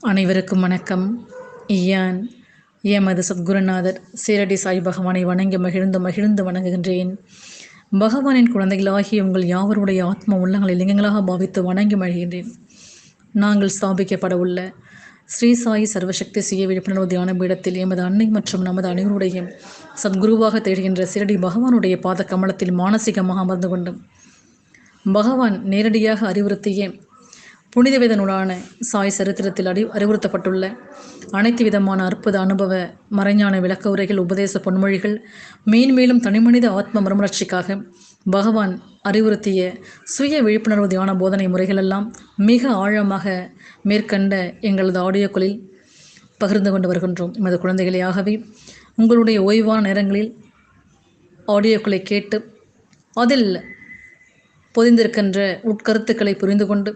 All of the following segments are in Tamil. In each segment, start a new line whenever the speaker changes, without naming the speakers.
அனைவருக்கும் வணக்கம். இயான் எமது சத்குருநாதர் சீரடி சாய் பகவானை வணங்கி மகிழ்ந்து மகிழ்ந்து வணங்குகின்றேன். பகவானின் குழந்தைகளாகிய உங்கள் யாவருடைய ஆத்ம உள்ளங்களை லிங்கங்களாக பாவித்து வணங்கி மகிழ்கின்றேன். நாங்கள் ஸ்தாபிக்கப்பட உள்ள ஸ்ரீ சாயி சர்வசக்தி சுய விழிப்புணர்வு தியான பீடத்தில் எமது அன்னை மற்றும் நமது அனைவருடைய சத்குருவாக திகழ்கின்ற சிரடி பகவானுடைய பாத கமலத்தில் மானசீகமாக அமர்ந்து கொண்டும். பகவான் நேரடியாக அறிவுறுத்திய புனித வேத நூலான சாய் சரித்திரத்தில் அறி அறிவுறுத்தப்பட்டுள்ள அனைத்து விதமான அற்புத அனுபவ மறைஞான விளக்க உரைகள் உபதேச பொன்மொழிகள் மேன்மேலும் தனிமனித ஆத்ம மறுமலர்ச்சிக்காக பகவான் அறிவுறுத்திய சுய விழிப்புணர்வு தியான போதனை முறைகளெல்லாம் மிக ஆழமாக மேற்கண்ட எங்களது ஆடியோக்களில் பகிர்ந்து கொண்டு வருகின்றோம். எமது குழந்தைகளையாகவே உங்களுடைய ஓய்வான நேரங்களில் ஆடியோக்களை கேட்டு அதில் பொதிந்திருக்கின்ற உட்கருத்துக்களை புரிந்து கொண்டு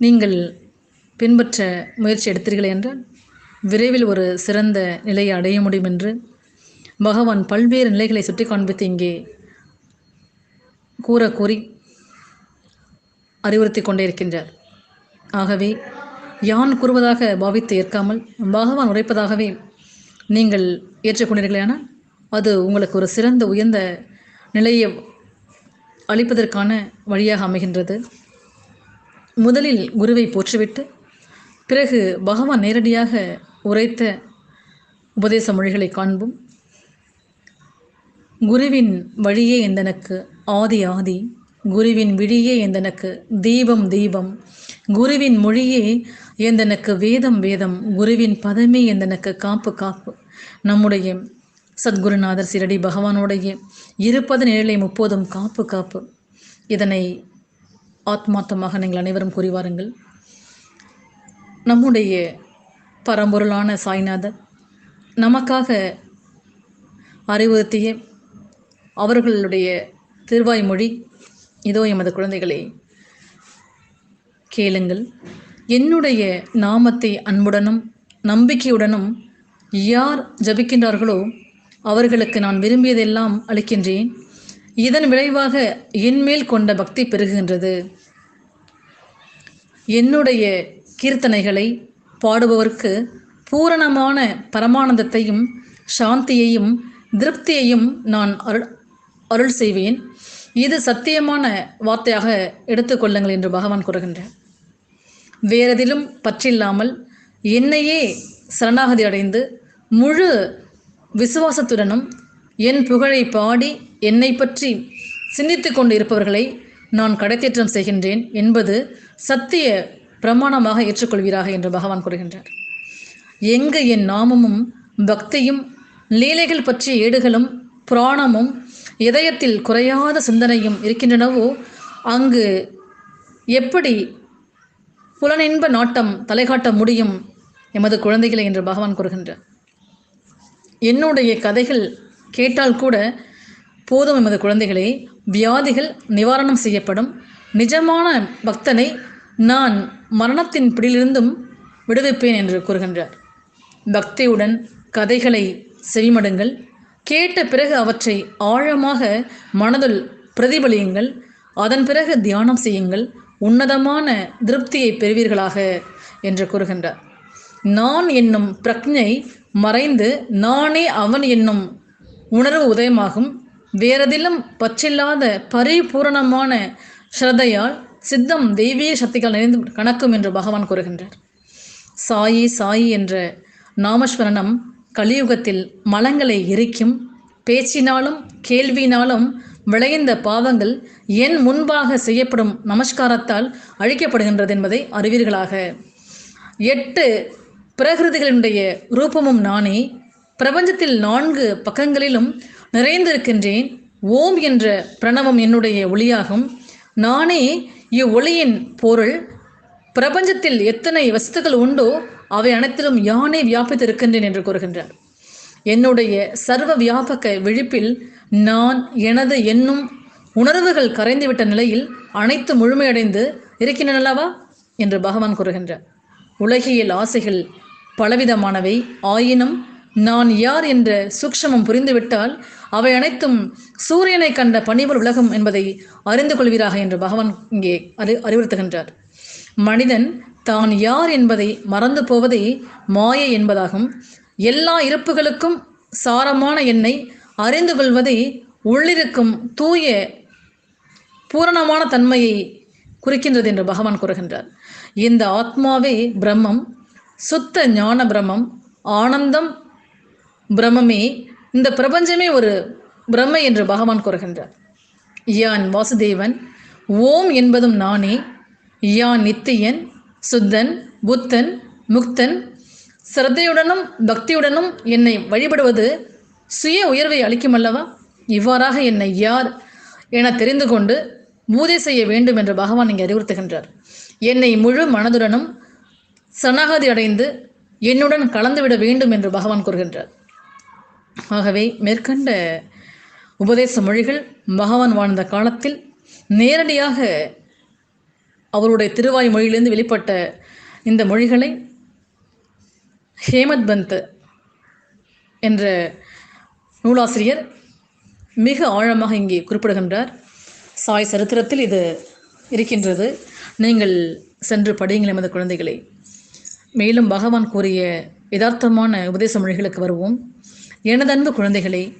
நீங்கள் பின்பற்ற முயற்சி எடுத்தீர்கள் என்றால் விரைவில் ஒரு சிறந்த நிலையை அடைய முடியும் என்று பகவான் பல்வேறு நிலைகளை சுட்டி காண்பித்து இங்கே கூற கூறி அறிவுறுத்தி கொண்டே இருக்கின்றார் ஆகவே யான் கூறுவதாக பாவித்து ஏற்காமல் பகவான் உரைப்பதாகவே நீங்கள் ஏற்றுக்கொண்டீர்களானால் அது உங்களுக்கு ஒரு சிறந்த உயர்ந்த நிலையை அளிப்பதற்கான வழியாக அமைகின்றது. முதலில் குருவை போற்றிவிட்டு பிறகு பகவான் நேரடியாக உரைத்த உபதேச மொழிகளை காண்போம். குருவின் வழியே எந்தனக்கு? ஆதி ஆதி. குருவின் விழியே எந்தனக்கு? தீபம் தீபம். குருவின் மொழியே எந்தனக்கு? வேதம் வேதம். குருவின் பதமே எந்தனக்கு? காப்பு காப்பு. நம்முடைய சத்குருநாதர் சிரடி பகவானுடைய இருப்பது நிழலை முப்போதும் காப்பு காப்பு. இதனை ஆத்மார்த்தமாக நீங்கள் அனைவரும் கூறி வாருங்கள். நம்முடைய பரம்பொருளான சாய்நாதர் நமக்காக அறிவுறுத்திய அவர்களுடைய திருவாய்மொழி இதோ எமது குழந்தைகளே கேளுங்கள். என்னுடைய நாமத்தை அன்புடனும் நம்பிக்கையுடனும் யார் ஜபிக்கின்றார்களோ அவர்களுக்கு நான் விரும்பியதெல்லாம் அளிக்கின்றேன். இதன் விளைவாக என்மேல் கொண்ட பக்தி பெருகுகின்றது. என்னுடைய கீர்த்தனைகளை பாடுபவர்க்கு பூரணமான பரமானந்தத்தையும் சாந்தியையும் திருப்தியையும் நான் அருள் அருள் செய்வேன். இது சத்தியமான வார்த்தையாக எடுத்துக்கொள்ளுங்கள் என்று பகவான் கூறுகின்றார். வேறெதிலும் பற்றில்லாமல் என்னையே சரணாகதி அடைந்து முழு விசுவாசத்துடனும் என் புகழை பாடி என்னை பற்றி சிந்தித்து கொண்டு இருப்பவர்களை நான் கடைத்தேற்றம் செய்கின்றேன் என்பது சத்திய பிரமாணமாக ஏற்றுக்கொள்வீராக என்று பகவான் கூறுகின்றார். எங்கு என் நாமமும் பக்தியும் லீலைகள் பற்றிய ஏடுகளும் புராணமும் இதயத்தில் குறையாத சிந்தனையும் இருக்கின்றனவோ அங்கு எப்படி புலனின்ப நாட்டம் தலைகாட்ட முடியும் எமது குழந்தைகளை என்று பகவான் கூறுகின்றார். என்னுடைய கதைகள் கேட்டால் கூட போதும் எமது குழந்தைகளே வியாதிகள் நிவாரணம் செய்யப்படும். நிஜமான பக்தனை நான் மரணத்தின் பிடியிலிருந்தும் விடுவிப்பேன் என்று கூறுகின்றார். பக்தியுடன் கதைகளை செவிமடுங்கள். கேட்ட பிறகு அவற்றை ஆழமாக மனதில் பிரதிபலியுங்கள். அதன் பிறகு தியானம் செய்யுங்கள். உன்னதமான திருப்தியை பெறுவீர்களாக என்று கூறுகின்றார். நான் என்னும் பிரக்ஞை மறைந்து நானே அவன் என்னும் உணர்வு உதயமாகும். வேறதிலும் பற்றில்லாத பரிபூரணமான ஸ்ரத்தையால் சித்தம் தெய்வீக சக்திகள் நிறைந்து கணக்கும் என்று பகவான் கூறுகின்றார். சாயி சாயி என்ற நாமஸ்வரணம் கலியுகத்தில் மலங்களை எரிக்கும் பேச்சினாலும் கேள்வினாலும் விளைந்த பாவங்கள் என் முன்பாக செய்யப்படும் நமஸ்காரத்தால் அழிக்கப்படுகின்றது என்பதை அறிவீர்களாக. எட்டு பிரகிருதிகளினுடைய ரூபமும் நானே பிரபஞ்சத்தில் நான்கு பக்கங்களிலும் நிறைந்திருக்கின்றேன் ஓம் என்ற பிரணவம் என்னுடைய ஒளியாகும். நானே இவ்வொளியின் பொருள் பிரபஞ்சத்தில் எத்தனை வஸ்துக்கள் உண்டோ அவை அனைத்திலும் யானே வியாபித்து இருக்கின்றேன் என்று கூறுகின்றார். என்னுடைய சர்வ வியாபக விழிப்பில் நான் எனது என்னும் உணர்வுகள் கரைந்துவிட்ட நிலையில் அனைத்து முழுமையடைந்து இருக்கின்றனவா என்று பகவான் கூறுகின்றார். உலகியல் ஆசைகள் பலவிதமானவை. ஆயினும் நான் யார் என்ற சூக்ஷமம் புரிந்துவிட்டால் அவை அனைத்தும் சூரியனை கண்ட பணிபுல் உலகம் என்பதை அறிந்து கொள்வீராக என்று பகவான் இங்கே அறி அறிவுறுத்துகின்றார். மனிதன் தான் யார் என்பதை மறந்து போவதே மாயை என்பதாகும். எல்லா இருப்புகளுக்கும் சாரமான எண்ணை அறிந்து கொள்வதை உள்ளிருக்கும் தூய பூரணமான தன்மையை குறிக்கின்றது என்று பகவான் கூறுகின்றார். இந்த ஆத்மாவே பிரம்மம் சுத்த ஞான பிரம்மம் ஆனந்தம் பிரம்மமே. இந்த பிரபஞ்சமே ஒரு பிரம்மை என்று பகவான் கூறுகின்றார். யான் வாசுதேவன் ஓம் என்பதும் நானே. யான் நித்தியன் சுத்தன் புத்தன் முக்தன் சிரத்தையுடனும் பக்தியுடனும் என்னை வழிபடுவது சுய உயர்வை அளிக்கும் அல்லவா? இவ்வாறாக என்னை யார் என தெரிந்து கொண்டு பூஜை செய்ய வேண்டும் என்று பகவான் இங்கே அறிவுறுத்துகின்றார். என்னை முழு மனதுடனும் சரணாகதி அடைந்து என்னுடன் கலந்துவிட வேண்டும் என்று பகவான் கூறுகின்றார். ஆகவே மேற்கண்ட உபதேச மொழிகள் பகவான் வாழ்ந்த காலத்தில் நேரடியாக அவருடைய திருவாய் மொழியிலிருந்து வெளிப்பட்ட இந்த மொழிகளை ஹேமத் பந்த் என்ற நூலாசிரியர் மிக ஆழமாக இங்கே குறிப்பிடுகின்றார். சாய் சரித்திரத்தில் இது இருக்கின்றது. நீங்கள் சென்று படியுங்கள் எமது குழந்தைகளை. மேலும் பகவான் கூறிய யதார்த்தமான உபதேச மொழிகளுக்கு வருவோம். எனது அன்பு குழந்தைகளை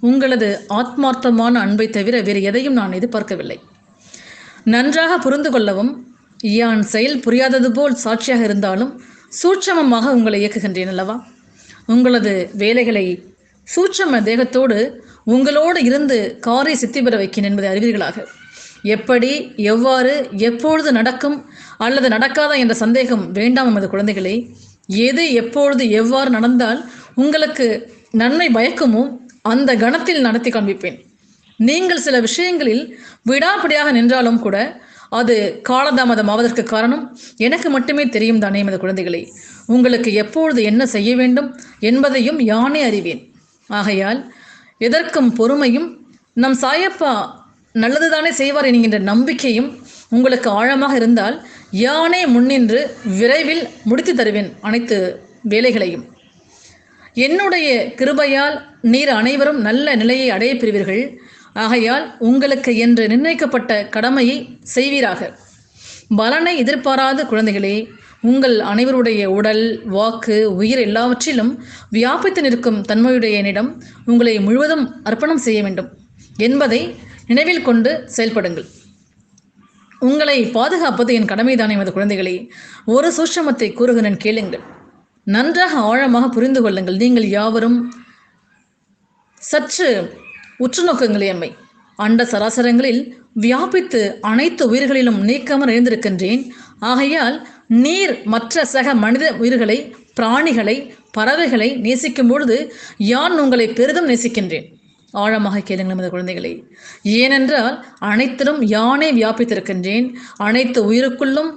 உங்களது ஆத்மார்த்தமான அன்பை தவிர வேறு எதையும் நான் எதிர்பார்க்கவில்லை. நன்றாக புரிந்து கொள்ளவும் யான் செயல் புரியாதது போல் சாட்சியாக இருந்தாலும் சூட்சமமாக உங்களை இயக்குகின்றேன் அல்லவா? உங்களது வேலைகளை சூட்சம தேகத்தோடு உங்களோடு இருந்து காரை சித்தி பெற வைக்கிறேன் என்பதை அறிவீர்களாக? எப்படி எவ்வாறு எப்பொழுது நடக்கும் அல்லது நடக்காதா என்ற சந்தேகம் வேண்டாம் எமது குழந்தைகளே. எது எப்பொழுது எவ்வாறு நடந்தால் உங்களுக்கு நன்மை பயக்குமோ அந்த கணத்தில் நடத்தி காண்பிப்பேன். நீங்கள் சில விஷயங்களில் விடாப்பிடியாக நின்றாலும் கூட அது காலதாமதம் ஆவதற்கு காரணம். எனக்கு மட்டுமே தெரியும் தானே எமது குழந்தைகளை. உங்களுக்கு எப்பொழுது என்ன செய்ய வேண்டும் என்பதையும் யானே அறிவேன். ஆகையால் எதற்கும் பொறுமையும் நம் சாயப்பா நல்லதுதானே செய்வார் என்கின்ற நம்பிக்கையும் உங்களுக்கு ஆழமாக இருந்தால் யானே முன்னின்று விரைவில் முடித்து தருவேன் அனைத்து வேலைகளையும். என்னுடைய கிருபையால் நீர் அனைவரும் நல்ல நிலையை அடைய பெறுவீர்கள். ஆகையால் உங்களுக்கு என்று நிர்ணயிக்கப்பட்ட கடமையை செய்வீராக. பலனை எதிர்பாராத குழந்தைகளே உங்கள் அனைவருடைய உடல் வாக்கு உயிர் எல்லாவற்றிலும் வியாபித்து நிற்கும் தன்மையுடைய என்னிடம் உங்களை முழுவதும் அர்ப்பணம் செய்ய வேண்டும். என்பதை நினைவில் கொண்டு செயல்படுங்கள். உங்களை பாதுகாப்பது என் கடமைதானே எமது குழந்தைகளே. ஒரு சூட்சமத்தை கூறுகிறேன் கேளுங்கள். நன்றாக ஆழமாக புரிந்து கொள்ளுங்கள். நீங்கள் யாவரும் சற்று உற்று நோக்குங்களே அண்ட சராசரங்களில் வியாபித்து அனைத்து உயிர்களிலும் நீக்காமல் எழுந்திருக்கின்றேன் ஆகையால் நீர் மற்ற சக மனித உயிர்களை பிராணிகளை பறவைகளை நேசிக்கும் பொழுது யான் உங்களை பெரிதும் நேசிக்கின்றேன்? ஆழமாக கேளுங்கள் நமது குழந்தைகளை. ஏனென்றால் அனைத்திலும் யானே வியாபித்திருக்கின்றேன். அனைத்து உயிருக்குள்ளும்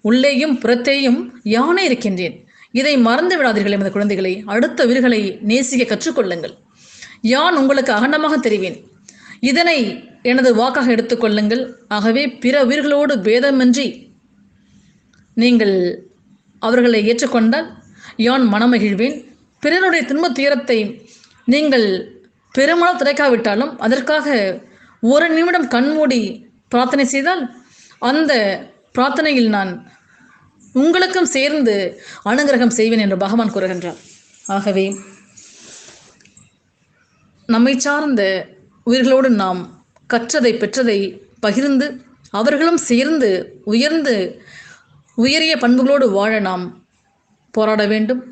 உள்ளேயும் புறத்தேயும் யானே இருக்கின்றேன். இதை மறந்து விடாதீர்கள் எமது குழந்தைகளை. அடுத்த உயிர்களை நேசிக்க கற்றுக்கொள்ளுங்கள். யான் உங்களுக்கு அகண்டமாக தெரிவேன்? இதனை எனது வாக்காக எடுத்துக்கொள்ளுங்கள் ஆகவே பிற உயிர்களோடு பேதமின்றி நீங்கள் அவர்களை ஏற்றுக்கொண்டால் யான் மனமகிழ்வேன். பிறனுடைய துன்ப துயரத்தை நீங்கள் பெருமளவு துடைக்காவிட்டாலும் அதற்காக ஒரு நிமிடம் கண்மூடி பிரார்த்தனை செய்தால் அந்த பிரார்த்தனையில் நான் உங்களுக்கும் சேர்ந்து அனுகிரகம் செய்வேன் என்று பகவான் கூறுகின்றார். ஆகவே நம்மை சார்ந்த உயிர்களோடு நாம் கற்றதை பெற்றதை பகிர்ந்து அவர்களும் சேர்ந்து உயர்ந்து உயரிய பண்புகளோடு வாழ நாம் போராட வேண்டும்.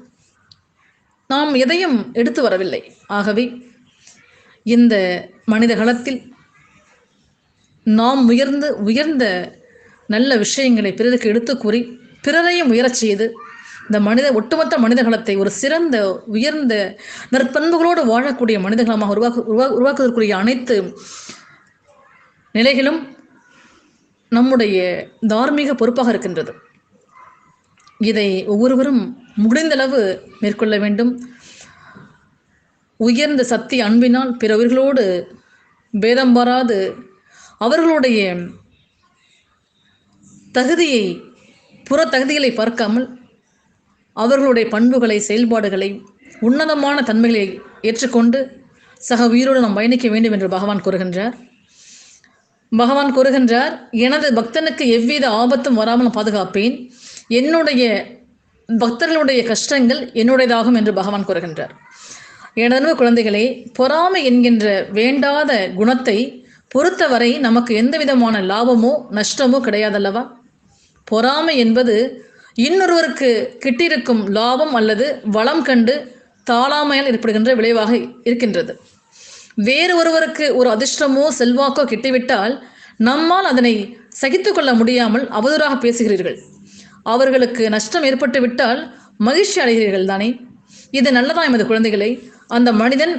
நாம் எதையும் எடுத்து வரவில்லை. ஆகவே இந்த மனித களத்தில் நாம் உயர்ந்து உயர்ந்த நல்ல விஷயங்களை பிறருக்கு எடுத்து கூறி பிறரையும் உயரச் செய்து இந்த மனித ஒட்டுமொத்த மனிதகுலத்தை ஒரு சிறந்த உயர்ந்த நற்பண்புகளோடு வாழக்கூடிய மனிதகுலமாக உருவாக்கு உருவா உருவாக்குவதற்குரிய அனைத்து நிலைகளும் நம்முடைய தார்மீக பொறுப்பாக இருக்கின்றது. இதை ஒவ்வொருவரும் முடிந்தளவு மேற்கொள்ள வேண்டும். உயர்ந்த சக்தி அன்பினால் பிற உயிர்களோடு பேதம் பாராது அவர்களுடைய தகுதியை புற தகுதிகளை பார்க்காமல் அவர்களுடைய பண்புகளை செயல்பாடுகளை உன்னதமான தன்மைகளை ஏற்றுக்கொண்டு சக உயிரோடு நாம் பயணிக்க வேண்டும் என்று பகவான் கூறுகின்றார். பகவான் கூறுகின்றார் எனது பக்தனுக்கு எவ்வித ஆபத்தும் வராமல் பாதுகாப்பேன். என்னுடைய பக்தர்களுடைய கஷ்டங்கள் என்னுடையதாகும் என்று பகவான் கூறுகின்றார். எனது குழந்தைகளே பொறாமை என்கின்ற வேண்டாத குணத்தை பொறுத்தவரை நமக்கு எந்த விதமான லாபமோ நஷ்டமோ கிடையாதல்லவா? பொறாமை என்பது இன்னொருவருக்கு கிட்டிருக்கும் லாபம் அல்லது வளம் கண்டு தாளாமையால் ஏற்படுகின்ற விளைவாக இருக்கின்றது. வேறு ஒருவருக்கு ஒரு அதிர்ஷ்டமோ செல்வாக்கோ கிட்டிவிட்டால் நம்மால் அதனை சகித்து கொள்ள முடியாமல் அவதூறாக பேசுகிறீர்கள். அவர்களுக்கு நஷ்டம் ஏற்பட்டு விட்டால் மகிழ்ச்சி அடைகிறீர்கள் தானே? இது நல்லதா எமது குழந்தைகளை? அந்த மனிதன்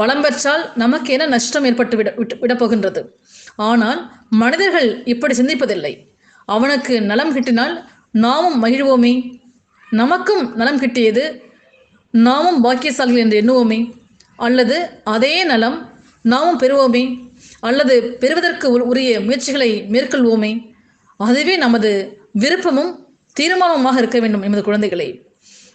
வளம் பெற்றால் நமக்கு என்ன நஷ்டம் ஏற்பட்டு விட விட்டு விடப்போகின்றது? ஆனால் மனிதர்கள் இப்படி சிந்திப்பதில்லை. அவனுக்கு நலம் கிட்டினால் நாமும் மகிழ்வோமே. நமக்கும் நலம் கிட்டியது. நாமும் பாக்கியசாலிகள் என்று எண்ணுவோமே. அல்லது அதே நலம் நாமும் பெறுவோமே. அல்லது பெறுவதற்கு உ- உரிய முயற்சிகளை மேற்கொள்வோமே. அதுவே நமது விருப்பமும் தீர்மானமாக இருக்க வேண்டும் எமது குழந்தைகளை.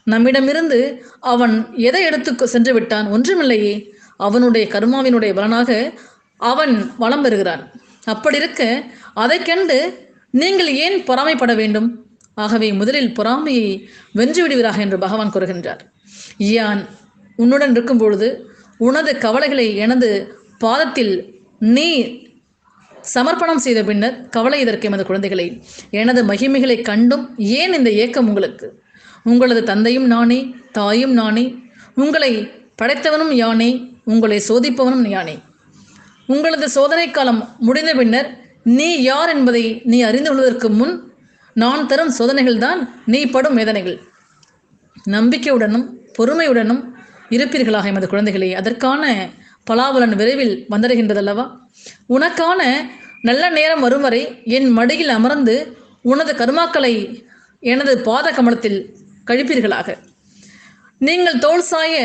நம்மிடமிருந்து அவன் எதை எடுத்து சென்று விட்டான் ஒன்றுமில்லையே. அவனுடைய கர்மாவினுடைய பலனாக அவன் வளம் பெறுகிறான். அப்படி இருக்க அதைக் கண்டு நீங்கள் ஏன் பொறாமைப்பட வேண்டும்? ஆகவே முதலில் பொறாமையை வென்று விடுவீராக என்று பகவான் கூறுகின்றார். யான் உன்னுடன் இருக்கும் பொழுது உனது கவலைகளை எனது பாதத்தில் நீ சமர்ப்பணம் செய்த பின்னர் கவலை இதற்கு எமது குழந்தைகளை. எனது மகிமைகளை கண்டும் ஏன் இந்த ஏக்கம் உங்களுக்கு? உங்களது தந்தையும் நானே தாயும் நானே உங்களை படைத்தவனும் யானே உங்களை சோதிப்பவனும் யானே. உங்களது சோதனை காலம் முடிந்த பின்னர் நீ யார் என்பதை நீ அறிந்து கொள்வதற்கு முன் நான் தரும் சோதனைகள் தான் நீ படும் வேதனைகள். நம்பிக்கையுடனும் பொறுமையுடனும் இருப்பீர்களாக எமது குழந்தைகளே. அதற்கான பலாபலன் விரைவில் வந்தடைகின்றதல்லவா? உனக்கான நல்ல நேரம் வரும் வரை என் மடியில் அமர்ந்து உனது கர்மாக்களை எனது பாத கமலத்தில் கழிப்பீர்களாக. நீங்கள் தோல் சாய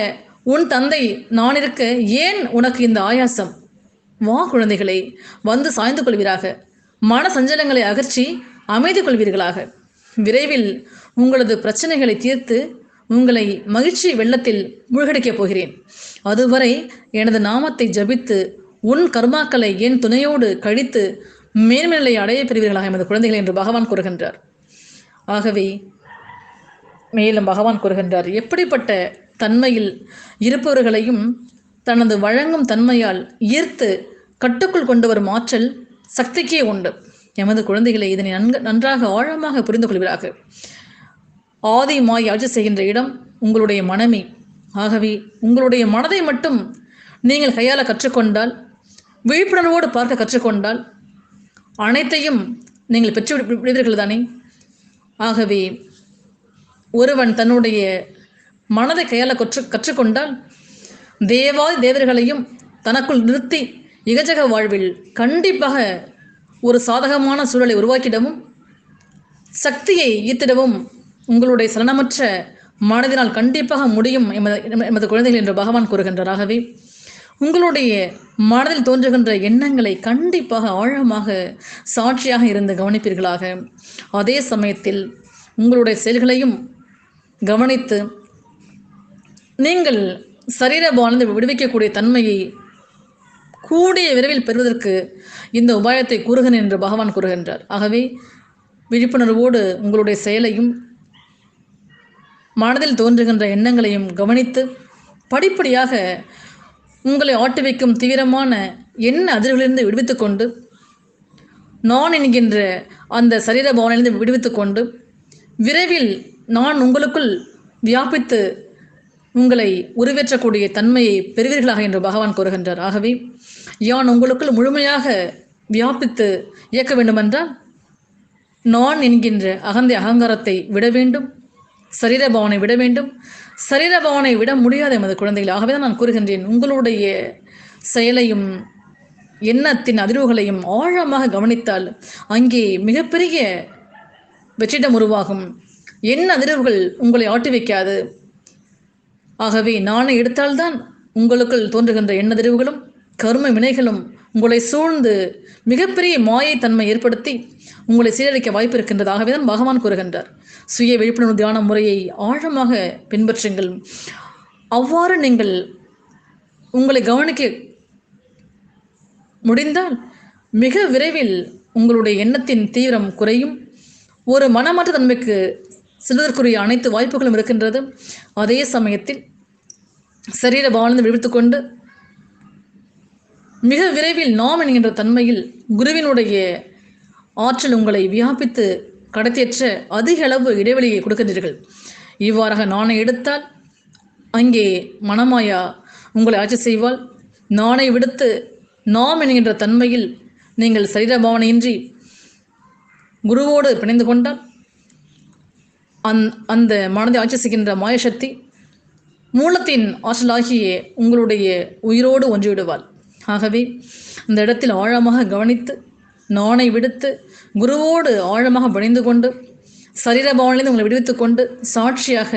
உன் தந்தை நான் இருக்க ஏன் உனக்கு இந்த ஆயாசம்? வா குழந்தைகளை வந்து சாய்ந்து கொள்வீராக. மன சஞ்சலங்களை அகற்றி அமைதி கொள்வீர்களாக. விரைவில் உங்களது பிரச்சனைகளை தீர்த்து உங்களை மகிழ்ச்சி வெள்ளத்தில் மூழ்கடிக்கப் போகிறேன். அதுவரை எனது நாமத்தை ஜபித்து உன் கர்மாக்களை என் துணையோடு கழித்து மேன்மையை அடைய பெறுவீர்களாக எமது குழந்தைகள் என்று பகவான் கூறுகின்றார். ஆகவே மேலும் பகவான் கூறுகின்றார் எப்படிப்பட்ட தன்மையில் இருப்பவர்களையும் தனது வழங்கும் தன்மையால் ஈர்த்து கட்டுக்குள் கொண்டு வரும் ஆற்றல் சக்திக்கே உண்டு. எமது குழந்தைகளை இதனை நன்கு நன்றாக ஆழமாக புரிந்து கொள்கிறார்கள் ஆதி மாய் ஆட்சி செய்கின்ற இடம் உங்களுடைய மனமே. ஆகவே உங்களுடைய மனதை மட்டும் நீங்கள் கையாள கற்றுக்கொண்டால் விழிப்புணர்வோடு பார்க்க கற்றுக்கொண்டால் அனைத்தையும் நீங்கள் பெற்று விடு- விடுவீர்கள் தானே? ஆகவே ஒருவன் தன்னுடைய மனதை கையாள கற்று கற்றுக்கொண்டால் தேவாதி தேவர்களையும் தனக்குள் நிறுத்தி இகஜக வாழ்வில் கண்டிப்பாக ஒரு சாதகமான சூழலை உருவாக்கிடவும் சக்தியை ஈர்த்திடவும் உங்களுடைய சலனமற்ற மனதினால் கண்டிப்பாக முடியும் எமது எமது குழந்தைகள் என்று பகவான் கூறுகின்றாராகவே. உங்களுடைய மனதில் தோன்றுகின்ற எண்ணங்களை கண்டிப்பாக ஆழமாக சாட்சியாக இருந்து கவனிப்பீர்களாக. அதே சமயத்தில் உங்களுடைய செயல்களையும் கவனித்து நீங்கள் சரீர வாழ்ந்து விடுவிக்கக்கூடிய தன்மையை கூடிய விரைவில் பெறுவதற்கு இந்த உபாயத்தை கூறுகிறேன் என்று பகவான் கூறுகின்றார். ஆகவே விழிப்புணர்வோடு உங்களுடைய செயலையும் மனதில் தோன்றுகின்ற எண்ணங்களையும் கவனித்து படிப்படியாக உங்களை ஆட்டி வைக்கும் தீவிரமான எண்ண அதிர்விலிருந்து விடுவித்து கொண்டு நான் என்கின்ற அந்த சரீர பவனிலிருந்து விடுவித்து கொண்டு விரைவில் நான் உங்களுக்குள் வியாபித்து உங்களை உருவேற்றக்கூடிய தன்மையை பெறுவீர்களாக என்று பகவான் கூறுகின்றார். ஆகவே யான் உங்களுக்குள் முழுமையாக வியாபித்து இயக்க வேண்டுமென்றால் நான் என்கின்ற அகந்தை அகங்காரத்தை விட வேண்டும் சரீர பவனை விட வேண்டும். சரீரபாவனை விட முடியாத எமது குழந்தைகள். ஆகவே தான் நான் கூறுகின்றேன் உங்களுடைய செயலையும் எண்ணத்தின் அதிர்வுகளையும் ஆழமாக கவனித்தால் அங்கே மிகப்பெரிய வெற்றிடம் உருவாகும். எண்ண அதிர்வுகள் உங்களை ஆட்டி வைக்காது ஆகவே நாணை எடுத்தால்தான் உங்களுக்குள் தோன்றுகின்ற எண்ணதிரிவுகளும் கர்ம வினைகளும் உங்களை சூழ்ந்து மிகப்பெரிய மாயை தன்மை ஏற்படுத்தி உங்களை சீரழிக்க வாய்ப்பு இருக்கின்றதாகவே தான் பகவான் கூறுகின்றார். சுய விழிப்புணர்வு தியான முறையை ஆழமாக பின்பற்றுங்கள். அவ்வாறு நீங்கள் உங்களை கவனிக்க முடிந்தால் மிக விரைவில் உங்களுடைய எண்ணத்தின் தீவிரம் குறையும். ஒரு மனமாற்ற தன்மைக்கு செல்வதற்குரிய அனைத்து வாய்ப்புகளும் இருக்கின்றது. அதே சமயத்தில் சரீர பாவனை விடுவித்துக் கொண்டு மிக விரைவில் நாம் என்கின்ற தன்மையில் குருவினுடைய ஆற்றல் உங்களை வியாபித்து கடத்தியற்ற அதிக அளவு இடைவெளியை கொடுக்கின்றீர்கள். இவ்வாறாக நாணை எடுத்தால் அங்கே மனமாயா உங்களை ஆட்சி செய்வாள். நாணை விடுத்து நாம் என்கின்ற தன்மையில் நீங்கள் சரீர பாவனையின்றி குருவோடு பிணைந்து கொண்டால் அந் அந்த மனதை ஆட்சி செய்கின்ற மாயசக்தி மூலத்தின் ஆற்றலாகிய உங்களுடைய உயிரோடு ஒன்றிவிடுவாள். ஆகவே இந்த இடத்தில் ஆழமாக கவனித்து நாணை விடுத்து குருவோடு ஆழமாக பணிந்து கொண்டு சரீர பாவனையிலிருந்து உங்களை விடுவித்துக் கொண்டு சாட்சியாக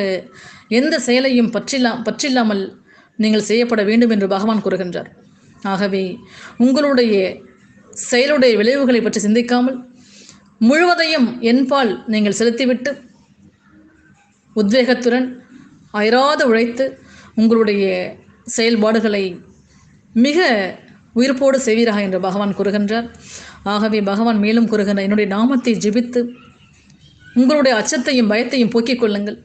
எந்த செயலையும் பற்றில்லா பற்றில்லாமல் நீங்கள் செய்யப்பட வேண்டும் என்று பகவான் கூறுகின்றார். ஆகவே உங்களுடைய செயலுடைய விளைவுகளை பற்றி சிந்திக்காமல் முழுவதையும் என்பால் நீங்கள் செலுத்திவிட்டு உத்வேகத்துடன் அயராத உழைத்து உங்களுடைய செயல்பாடுகளை மிக உயிர்ப்போடு செய்வீராக என்று பகவான் கூறுகின்றார். ஆகவே பகவான் மேலும் கூறுகின்ற என்னுடைய நாமத்தை ஜெபித்து உங்களுடைய அச்சத்தையும் பயத்தையும் போக்கிக் கொள்ளுங்கள்.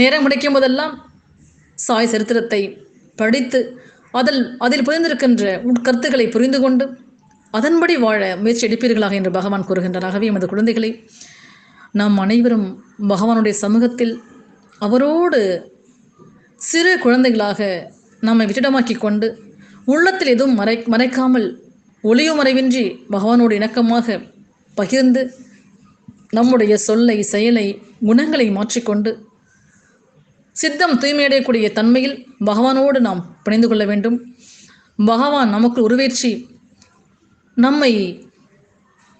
நேரம் கிடைக்கும் போதெல்லாம் சாய் சரித்திரத்தை படித்து அதில் அதில் புரிந்திருக்கின்ற உட்கருத்துக்களை புரிந்து கொண்டு அதன்படி வாழ முயற்சி எடுப்பீர்களாக என்று பகவான் கூறுகின்றார். ஆகவே எமது குழந்தைகளை நாம் அனைவரும் பகவானுடைய சமூகத்தில் அவரோடு சிறு குழந்தைகளாக நம்மை விட்டிடமாக்கி கொண்டு உள்ளத்தில் எதுவும் மறை மறைக்காமல் ஒளியும் மறைவின்றி பகவானோடு இணக்கமாக பகிர்ந்து நம்முடைய சொல்லை செயலை குணங்களை மாற்றிக்கொண்டு சித்தம் தூய்மையடையக்கூடிய தன்மையில் பகவானோடு நாம் பிணைந்து கொள்ள வேண்டும். பகவான் நமக்கு உருவேற்றி நம்மை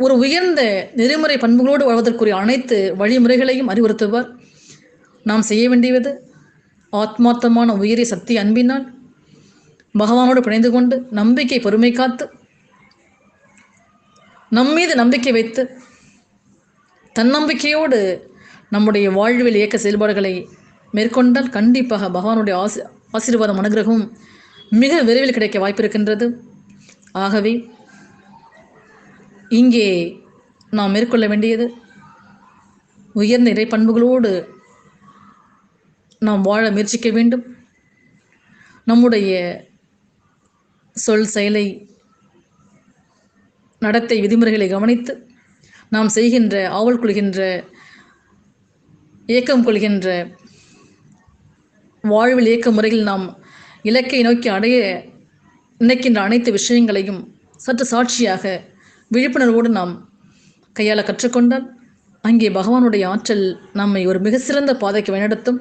ஒரு உயர்ந்த நெறிமுறை பண்புகளோடு வாழ்வதற்குரிய அனைத்து வழிமுறைகளையும் அறிவுறுத்துவார். நாம் செய்ய வேண்டியது ஆத்மார்த்தமான உயிரி சக்தி அன்பினால் பகவானோடு பிணைந்து கொண்டு நம்பிக்கை பொறுமை காத்து நம்மீது நம்பிக்கை வைத்து தன்னம்பிக்கையோடு நம்முடைய வாழ்வில் இயக்க செயல்பாடுகளை மேற்கொண்டால் கண்டிப்பாக பகவானுடைய ஆசி ஆசீர்வாதம் அனுகிரகம் மிக விரைவில் கிடைக்க வாய்ப்பு இருக்கின்றது ஆகவே இங்கே நாம் மேற்கொள்ள வேண்டியது உயர்ந்த இறை பண்புகளோடு நாம் வாழ முயற்சிக்க வேண்டும். நம்முடைய சொல் செயலை நடத்தை விதிமுறைகளை கவனித்து நாம் செய்கின்ற ஆவல் கொள்கின்ற இயக்கம் கொள்கின்ற வாழ்வில் இயக்க முறையில் நாம் இலக்கை நோக்கி அடைய நினைக்கின்ற அனைத்து விஷயங்களையும் சற்று சாட்சியாக விழிப்புணர்வோடு நாம் கையாள கற்றுக்கொண்டால் அங்கே பகவானுடைய ஆற்றல் நம்மை ஒரு மிக சிறந்த பாதைக்கு வழிநடத்தும்.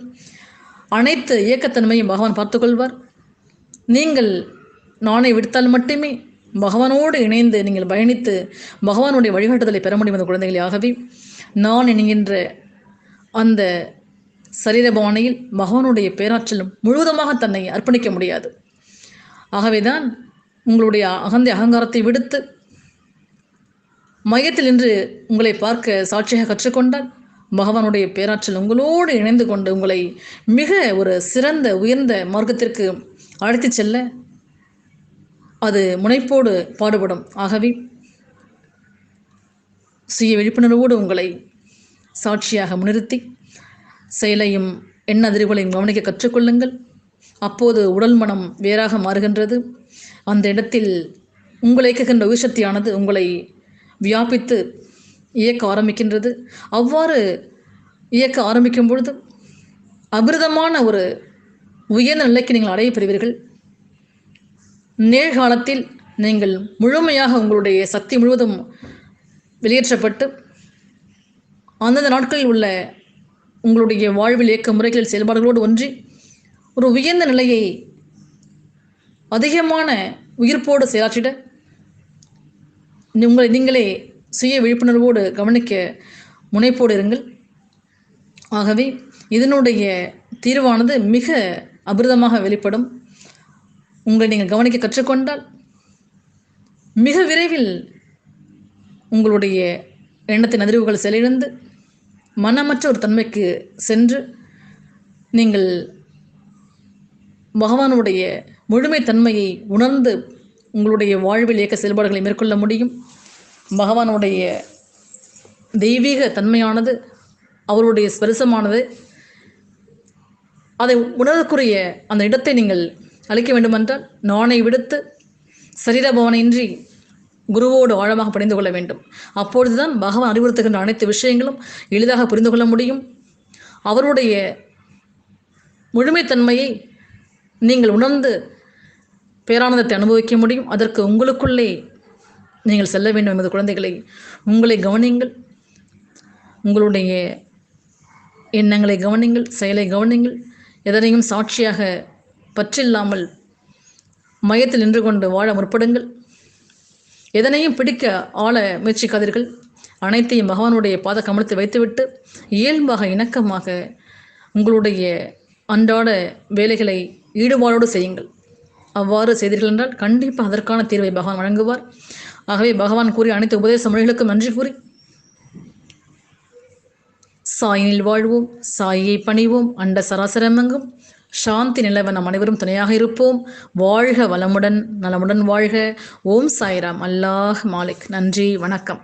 அனைத்து இயக்கத்தன்மையும் பகவான் பார்த்துக்கொள்வார். நீங்கள் நாணை விடுத்தால் மட்டுமே பகவானோடு இணைந்து நீங்கள் பயணித்து பகவானுடைய வழிகாட்டுதலை பெற முடியும் அந்த குழந்தைகளாகவே நான் என்கின்ற அந்த சரீர பவனையில் பகவானுடைய பேராற்றலும் முழுவதுமாக தன்னை அர்ப்பணிக்க முடியாது. ஆகவேதான் உங்களுடைய அகந்தை அகங்காரத்தை விடுத்து மையத்தில் நின்று உங்களை பார்க்க சாட்சியாக கற்றுக்கொண்டால் பகவானுடைய பேராற்றல் உங்களோடு இணைந்து கொண்டு உங்களை மிக ஒரு சிறந்த உயர்ந்த மார்க்கத்திற்கு அழைத்துச் செல்ல அது முனைப்போடு பாடுபடும். ஆகவே சுய விழிப்புணர்வோடு உங்களை சாட்சியாக முன்னிறுத்தி செயலையும் எண்ண அதிர்வுகளையும் கவனிக்க கற்றுக்கொள்ளுங்கள். அப்போது உடல் மனம் வேறாக மாறுகின்றது. அந்த இடத்தில் உங்களை இயக்குகின்ற உயிர்சக்தியானது உங்களை வியாபித்து இயக்க ஆரம்பிக்கின்றது. அவ்வாறு இயக்க ஆரம்பிக்கும் பொழுது அபிரதமான ஒரு உயர்ந்த நிலைக்கு நீங்கள் அடைய பெறுவீர்கள். நிகழ்காலத்தில் நீங்கள் முழுமையாக உங்களுடைய சக்தி முழுவதும் வெளியேற்றப்பட்டு அந்தந்த நாட்களில் உள்ள உங்களுடைய வாழ்வில் இயக்க முறைகளில் செயல்பாடுகளோடு ஒன்றி ஒரு உயர்ந்த நிலையை அதிகமான உயிர்ப்போடு செயலாற்றிட உங்களை நீங்களே சுய விழிப்புணர்வோடு கவனிக்க முனைப்போடு இருங்கள். ஆகவே இதனுடைய தீர்வானது மிக அபிரதமாக வெளிப்படும். உங்களை நீங்கள் கவனிக்க கற்றுக்கொண்டால் மிக விரைவில் உங்களுடைய எண்ணத்தின் அதிர்வுகள் செலிழந்து மனமற்ற ஒரு தன்மைக்கு சென்று நீங்கள் பகவானுடைய முழுமைத்தன்மையை உணர்ந்து உங்களுடைய வாழ்வில் இயக்க செயல்பாடுகளை மேற்கொள்ள முடியும். பகவானுடைய தெய்வீக தன்மையானது அவருடைய ஸ்பரிசமானது அதை உணரக்கூடிய அந்த இடத்தை நீங்கள் அளிக்க வேண்டுமென்றால் நானை விடுத்து சரீரபவனையின்றி குருவோடு ஆழமாக படிந்து கொள்ள வேண்டும். அப்பொழுதுதான் பகவான் அறிவுறுத்துகின்ற அனைத்து விஷயங்களும் எளிதாக புரிந்து கொள்ள முடியும். அவருடைய முழுமைத்தன்மையை நீங்கள் உணர்ந்து பேரானந்தத்தை அனுபவிக்க முடியும். அதற்கு உங்களுக்குள்ளே நீங்கள் செல்ல வேண்டும் என்பது குழந்தைகளை. உங்களை கவனியுங்கள். உங்களுடைய எண்ணங்களை கவனிங்கள் செயலை கவனிங்கள் எதனையும் சாட்சியாக பற்றில்லாமல் மையத்தில் நின்று கொண்டு வாழ முற்படுங்கள். எதனையும் பிடிக்க ஆள முயற்சிக்காதீர்கள். அனைத்தையும் பகவானுடைய பாத கமலத்தை வைத்துவிட்டு இயல்பாக இணக்கமாக உங்களுடைய அன்றாட வேலைகளை ஈடுபாடோடு செய்யுங்கள். அவ்வாறு செய்தீர்கள் என்றால் கண்டிப்பாக அதற்கான தீர்வை பகவான் வழங்குவார். ஆகவே பகவான் கூறிய அனைத்து உபதேச மொழிகளுக்கும் நன்றி கூறி. சாயினில் வாழ்வோம் சாயை பணிவோம் அண்ட சராசரமெங்கும் சாந்தி நிலவ நம் அனைவரும் துணையாக இருப்போம். வாழ்க வளமுடன் நலமுடன் வாழ்க. ஓம் சாய்ராம் அல்லாஹ் மாலிக். நன்றி வணக்கம்.